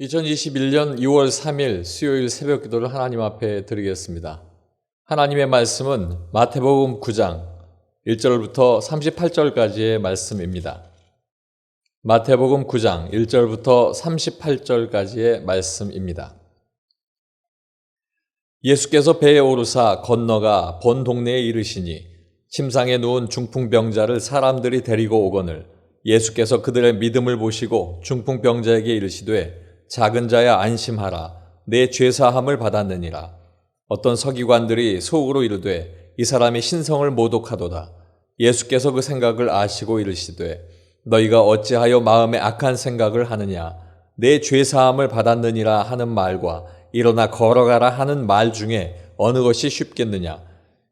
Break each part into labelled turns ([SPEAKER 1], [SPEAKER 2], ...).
[SPEAKER 1] 2021년 2월 3일 수요일 새벽 기도를 하나님 앞에 드리겠습니다. 하나님의 말씀은 마태복음 9장 1절부터 38절까지의 말씀입니다. 마태복음 9장 1절부터 38절까지의 말씀입니다. 예수께서 배에 오르사 건너가 본 동네에 이르시니 침상에 누운 중풍병자를 사람들이 데리고 오거늘 예수께서 그들의 믿음을 보시고 중풍병자에게 이르시되 작은 자야 안심하라. 내 죄사함을 받았느니라. 어떤 서기관들이 속으로 이르되 이 사람이 신성을 모독하도다. 예수께서 그 생각을 아시고 이르시되 너희가 어찌하여 마음에 악한 생각을 하느냐? 내 죄사함을 받았느니라 하는 말과 일어나 걸어가라 하는 말 중에 어느 것이 쉽겠느냐?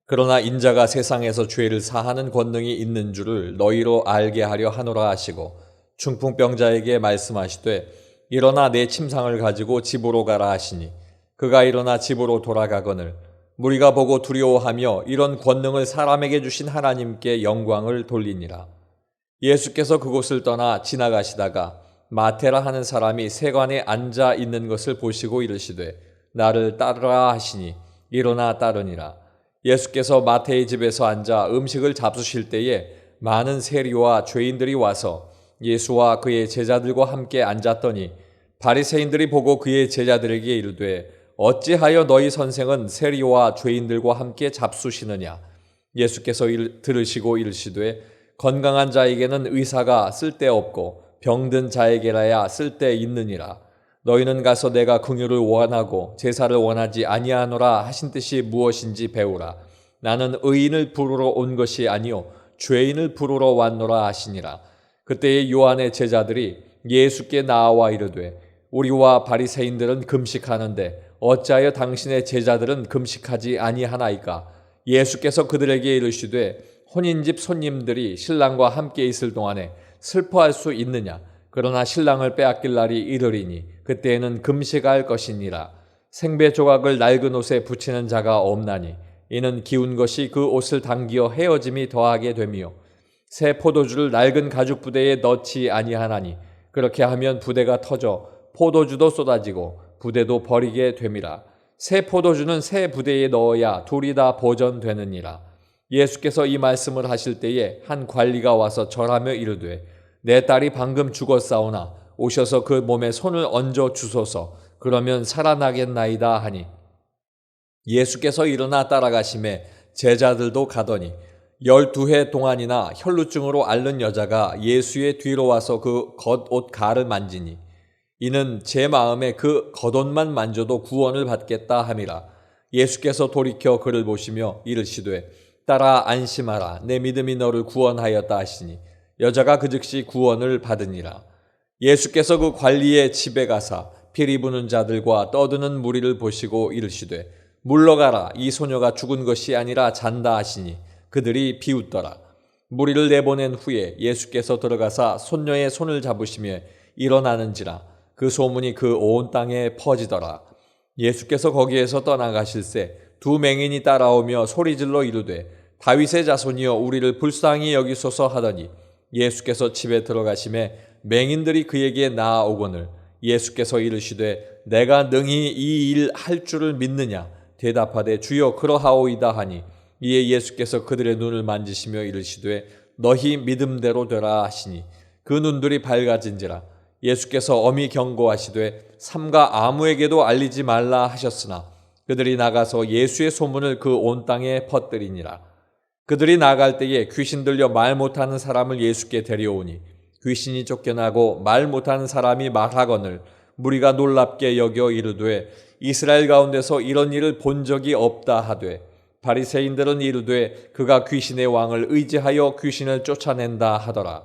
[SPEAKER 1] 그러나 인자가 세상에서 죄를 사하는 권능이 있는 줄을 너희로 알게 하려 하노라 하시고 중풍병자에게 말씀하시되 일어나 내 침상을 가지고 집으로 가라 하시니 그가 일어나 집으로 돌아가거늘 무리가 보고 두려워하며 이런 권능을 사람에게 주신 하나님께 영광을 돌리니라. 예수께서 그곳을 떠나 지나가시다가 마테라 하는 사람이 세관에 앉아 있는 것을 보시고 이르시되 나를 따르라 하시니 일어나 따르니라. 예수께서 마태의 집에서 앉아 음식을 잡수실 때에 많은 세리와 죄인들이 와서 예수와 그의 제자들과 함께 앉았더니 바리새인들이 보고 그의 제자들에게 이르되 어찌하여 너희 선생은 세리와 죄인들과 함께 잡수시느냐? 예수께서 들으시고 이르시되 건강한 자에게는 의사가 쓸데없고 병든 자에게라야 쓸데 있느니라. 너희는 가서 내가 긍휼을 원하고 제사를 원하지 아니하노라 하신 뜻이 무엇인지 배우라. 나는 의인을 부르러 온 것이 아니요 죄인을 부르러 왔노라 하시니라. 그때의 요한의 제자들이 예수께 나와 이르되 우리와 바리새인들은 금식하는데 어찌하여 당신의 제자들은 금식하지 아니하나이까? 예수께서 그들에게 이르시되 혼인집 손님들이 신랑과 함께 있을 동안에 슬퍼할 수 있느냐? 그러나 신랑을 빼앗길 날이 이르리니 그때에는 금식할 것이니라. 생배 조각을 낡은 옷에 붙이는 자가 없나니 이는 기운 것이 그 옷을 당기어 헤어짐이 더하게 되며 새 포도주를 낡은 가죽 부대에 넣지 아니하나니 그렇게 하면 부대가 터져 포도주도 쏟아지고 부대도 버리게 됨이라. 새 포도주는 새 부대에 넣어야 둘이 다 보전되느니라. 예수께서 이 말씀을 하실 때에 한 관리가 와서 절하며 이르되 내 딸이 방금 죽었사오나 오셔서 그 몸에 손을 얹어 주소서 그러면 살아나겠나이다 하니 예수께서 일어나 따라가심에 제자들도 가더니 열두 해 동안이나 혈루증으로 앓는 여자가 예수의 뒤로 와서 그 겉옷 가를 만지니 이는 제 마음에 그 겉옷만 만져도 구원을 받겠다 함이라. 예수께서 돌이켜 그를 보시며 이르시되 따라 안심하라 내 믿음이 너를 구원하였다 하시니 여자가 그 즉시 구원을 받으니라. 예수께서 그 관리의 집에 가사 피리 부는 자들과 떠드는 무리를 보시고 이르시되 물러가라 이 소녀가 죽은 것이 아니라 잔다 하시니 그들이 비웃더라. 무리를 내보낸 후에 예수께서 들어가사 손녀의 손을 잡으시며 일어나는지라 그 소문이 그 온 땅에 퍼지더라. 예수께서 거기에서 떠나가실새 두 맹인이 따라오며 소리질러 이르되 다윗의 자손이여 우리를 불쌍히 여기소서 하더니 예수께서 집에 들어가심에 맹인들이 그에게 나아오거늘 예수께서 이르시되 내가 능히 이 일 할 줄을 믿느냐 대답하되 주여 그러하오이다 하니 이에 예수께서 그들의 눈을 만지시며 이르시되 너희 믿음대로 되라 하시니 그 눈들이 밝아진지라 예수께서 엄히 경고하시되 삼가 아무에게도 알리지 말라 하셨으나 그들이 나가서 예수의 소문을 그 온 땅에 퍼뜨리니라. 그들이 나갈 때에 귀신 들려 말 못하는 사람을 예수께 데려오니 귀신이 쫓겨나고 말 못하는 사람이 말하거늘 무리가 놀랍게 여겨 이르되 이스라엘 가운데서 이런 일을 본 적이 없다 하되 바리새인들은 이르되 그가 귀신의 왕을 의지하여 귀신을 쫓아낸다 하더라.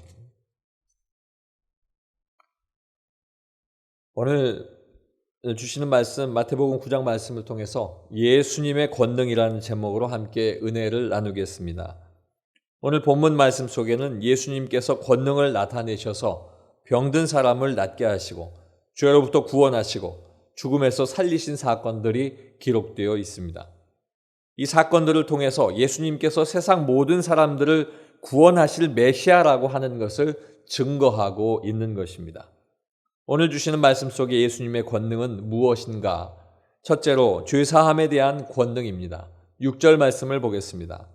[SPEAKER 1] 오늘 주시는 말씀 마태복음 9장 말씀을 통해서 예수님의 권능이라는 제목으로 함께 은혜를 나누겠습니다. 오늘 본문 말씀 속에는 예수님께서 권능을 나타내셔서 병든 사람을 낫게 하시고 죄로부터 구원하시고 죽음에서 살리신 사건들이 기록되어 있습니다. 이 사건들을 통해서 예수님께서 세상 모든 사람들을 구원하실 메시아라고 하는 것을 증거하고 있는 것입니다. 오늘 주시는 말씀 속에 예수님의 권능은 무엇인가? 첫째로 죄사함에 대한 권능입니다. 6절 말씀을 보겠습니다.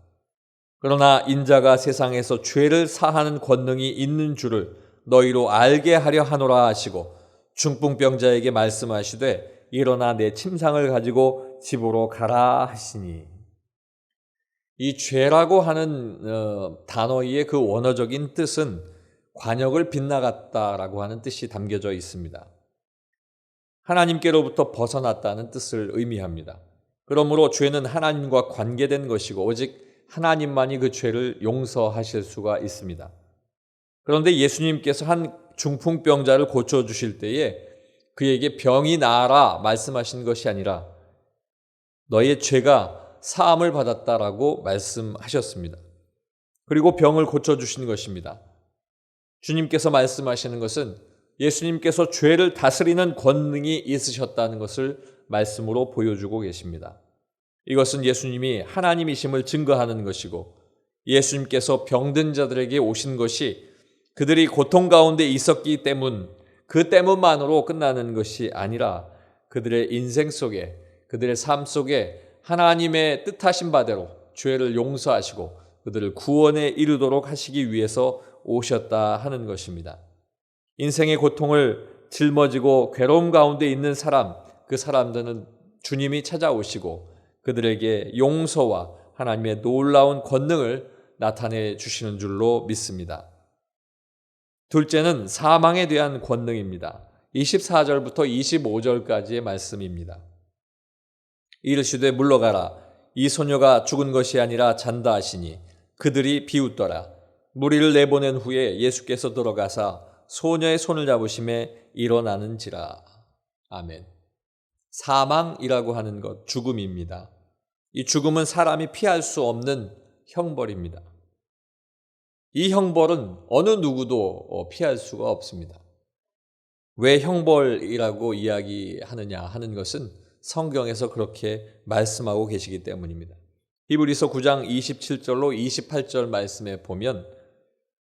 [SPEAKER 1] 그러나 인자가 세상에서 죄를 사하는 권능이 있는 줄을 너희로 알게 하려 하노라 하시고 중풍병자에게 말씀하시되 일어나 내 침상을 가지고 집으로 가라 하시니 이 죄라고 하는 어, 단어의 그 원어적인 뜻은 관역을 빗나갔다라고 하는 뜻이 담겨져 있습니다. 하나님께로부터 벗어났다는 뜻을 의미합니다. 그러므로 죄는 하나님과 관계된 것이고 오직 하나님만이 그 죄를 용서하실 수가 있습니다. 그런데 예수님께서 한 중풍병자를 고쳐주실 때에 그에게 병이 나아라 말씀하신 것이 아니라 너의 죄가 사함을 받았다라고 말씀하셨습니다. 그리고 병을 고쳐주신 것입니다. 주님께서 말씀하시는 것은 예수님께서 죄를 다스리는 권능이 있으셨다는 것을 말씀으로 보여주고 계십니다. 이것은 예수님이 하나님이심을 증거하는 것이고 예수님께서 병든 자들에게 오신 것이 그들이 고통 가운데 있었기 때문 그 때문만으로 끝나는 것이 아니라 그들의 인생 속에 그들의 삶 속에 하나님의 뜻하신 바대로 죄를 용서하시고 그들을 구원에 이르도록 하시기 위해서 오셨다 하는 것입니다. 인생의 고통을 짊어지고 괴로움 가운데 있는 사람, 그 사람들은 주님이 찾아오시고 그들에게 용서와 하나님의 놀라운 권능을 나타내 주시는 줄로 믿습니다. 둘째는 사망에 대한 권능입니다. 24절부터 25절까지의 말씀입니다. 이르시되 물러가라. 이 소녀가 죽은 것이 아니라 잔다 하시니 그들이 비웃더라. 무리를 내보낸 후에 예수께서 들어가사 소녀의 손을 잡으심에 일어나는지라. 아멘. 사망이라고 하는 것, 죽음입니다. 이 죽음은 사람이 피할 수 없는 형벌입니다. 이 형벌은 어느 누구도 어, 피할 수가 없습니다. 왜 형벌이라고 이야기하느냐 하는 것은 성경에서 그렇게 말씀하고 계시기 때문입니다. 히브리서 9장 27절로 28절 말씀에 보면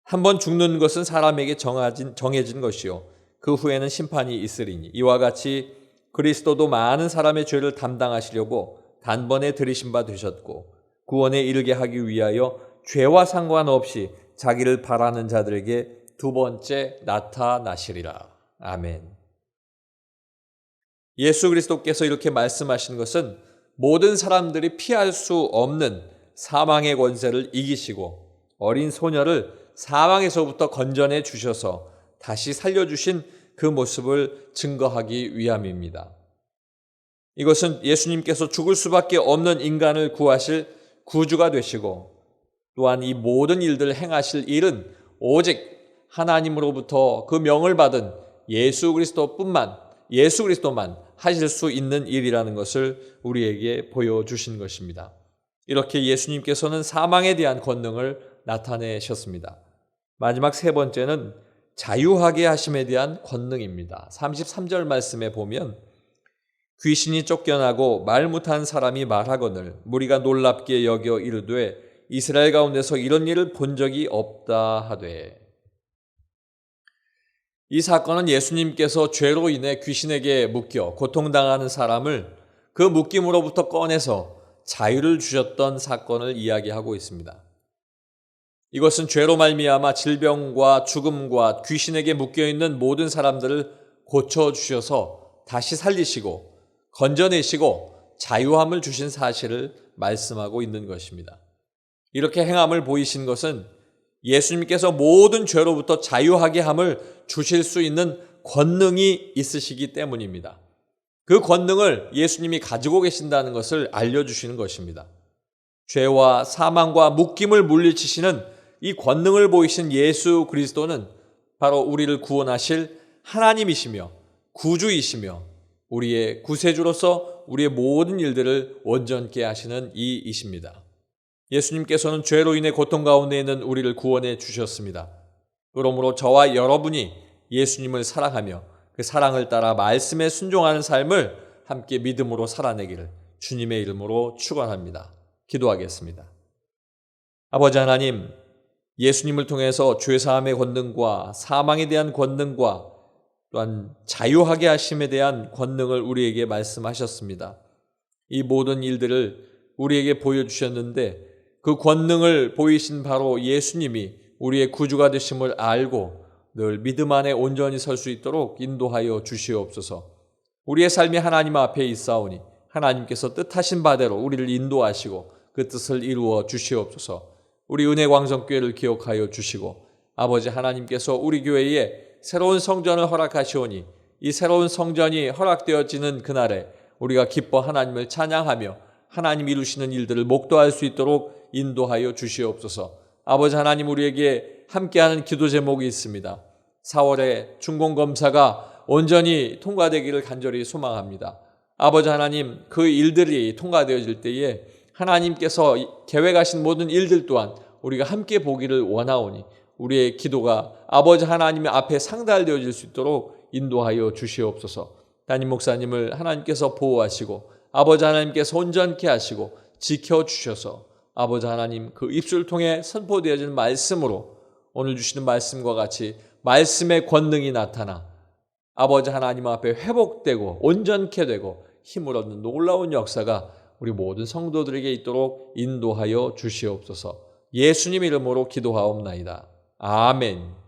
[SPEAKER 1] 한 번 죽는 것은 사람에게 정해진, 정해진 것이요. 그 후에는 심판이 있으리니 이와 같이 그리스도도 많은 사람의 죄를 담당하시려고 단번에 들이신 바 되셨고 구원에 이르게 하기 위하여 죄와 상관없이 자기를 바라는 자들에게 두 번째 나타나시리라. 아멘. 예수 그리스도께서 이렇게 말씀하신 것은 모든 사람들이 피할 수 없는 사망의 권세를 이기시고 어린 소녀를 사망에서부터 건져내 주셔서 다시 살려주신 그 모습을 증거하기 위함입니다. 이것은 예수님께서 죽을 수밖에 없는 인간을 구하실 구주가 되시고 또한 이 모든 일들을 행하실 일은 오직 하나님으로부터 그 명을 받은 예수 그리스도뿐만 예수 그리스도만 하실 수 있는 일이라는 것을 우리에게 보여주신 것입니다. 이렇게 예수님께서는 사망에 대한 권능을 나타내셨습니다. 마지막 세 번째는 자유하게 하심에 대한 권능입니다. 33절 말씀에 보면 귀신이 쫓겨나고 말 못한 사람이 말하거늘 무리가 놀랍게 여겨 이르되 이스라엘 가운데서 이런 일을 본 적이 없다 하되 이 사건은 예수님께서 죄로 인해 귀신에게 묶여 고통당하는 사람을 그 묶임으로부터 꺼내서 자유를 주셨던 사건을 이야기하고 있습니다. 이것은 죄로 말미암아 질병과 죽음과 귀신에게 묶여 있는 모든 사람들을 고쳐 주셔서 다시 살리시고 건져내시고 자유함을 주신 사실을 말씀하고 있는 것입니다. 이렇게 행함을 보이신 것은 예수님께서 모든 죄로부터 자유하게 함을 주실 수 있는 권능이 있으시기 때문입니다. 그 권능을 예수님이 가지고 계신다는 것을 알려주시는 것입니다. 죄와 사망과 묶임을 물리치시는 이 권능을 보이신 예수 그리스도는 바로 우리를 구원하실 하나님이시며 구주이시며 우리의 구세주로서 우리의 모든 일들을 온전케 하시는 이이십니다. 예수님께서는 죄로 인해 고통 가운데 있는 우리를 구원해 주셨습니다. 그러므로 저와 여러분이 예수님을 사랑하며 그 사랑을 따라 말씀에 순종하는 삶을 함께 믿음으로 살아내기를 주님의 이름으로 축원합니다. 기도하겠습니다. 아버지 하나님, 예수님을 통해서 죄사함의 권능과 사망에 대한 권능과 또한 자유하게 하심에 대한 권능을 우리에게 말씀하셨습니다. 이 모든 일들을 우리에게 보여주셨는데 그 권능을 보이신 바로 예수님이 우리의 구주가 되심을 알고 늘 믿음 안에 온전히 설 수 있도록 인도하여 주시옵소서. 우리의 삶이 하나님 앞에 있사오니 하나님께서 뜻하신 바대로 우리를 인도하시고 그 뜻을 이루어 주시옵소서. 우리 은혜 광성교회를 기억하여 주시고 아버지 하나님께서 우리 교회에 새로운 성전을 허락하시오니 이 새로운 성전이 허락되어지는 그날에 우리가 기뻐 하나님을 찬양하며 하나님 이루시는 일들을 목도할 수 있도록 인도하여 주시옵소서. 아버지 하나님 우리에게 함께하는 기도 제목이 있습니다. 4월에 중공검사가 온전히 통과되기를 간절히 소망합니다. 아버지 하나님 그 일들이 통과되어질 때에 하나님께서 계획하신 모든 일들 또한 우리가 함께 보기를 원하오니 우리의 기도가 아버지 하나님 앞에 상달되어질 수 있도록 인도하여 주시옵소서. 담임 목사님을 하나님께서 보호하시고 아버지 하나님께서 온전케 하시고 지켜 주셔서 아버지 하나님 그 입술 통해 선포되어진 말씀으로 오늘 주시는 말씀과 같이 말씀의 권능이 나타나 아버지 하나님 앞에 회복되고 온전케 되고 힘을 얻는 놀라운 역사가 우리 모든 성도들에게 있도록 인도하여 주시옵소서. 예수님 이름으로 기도하옵나이다. 아멘.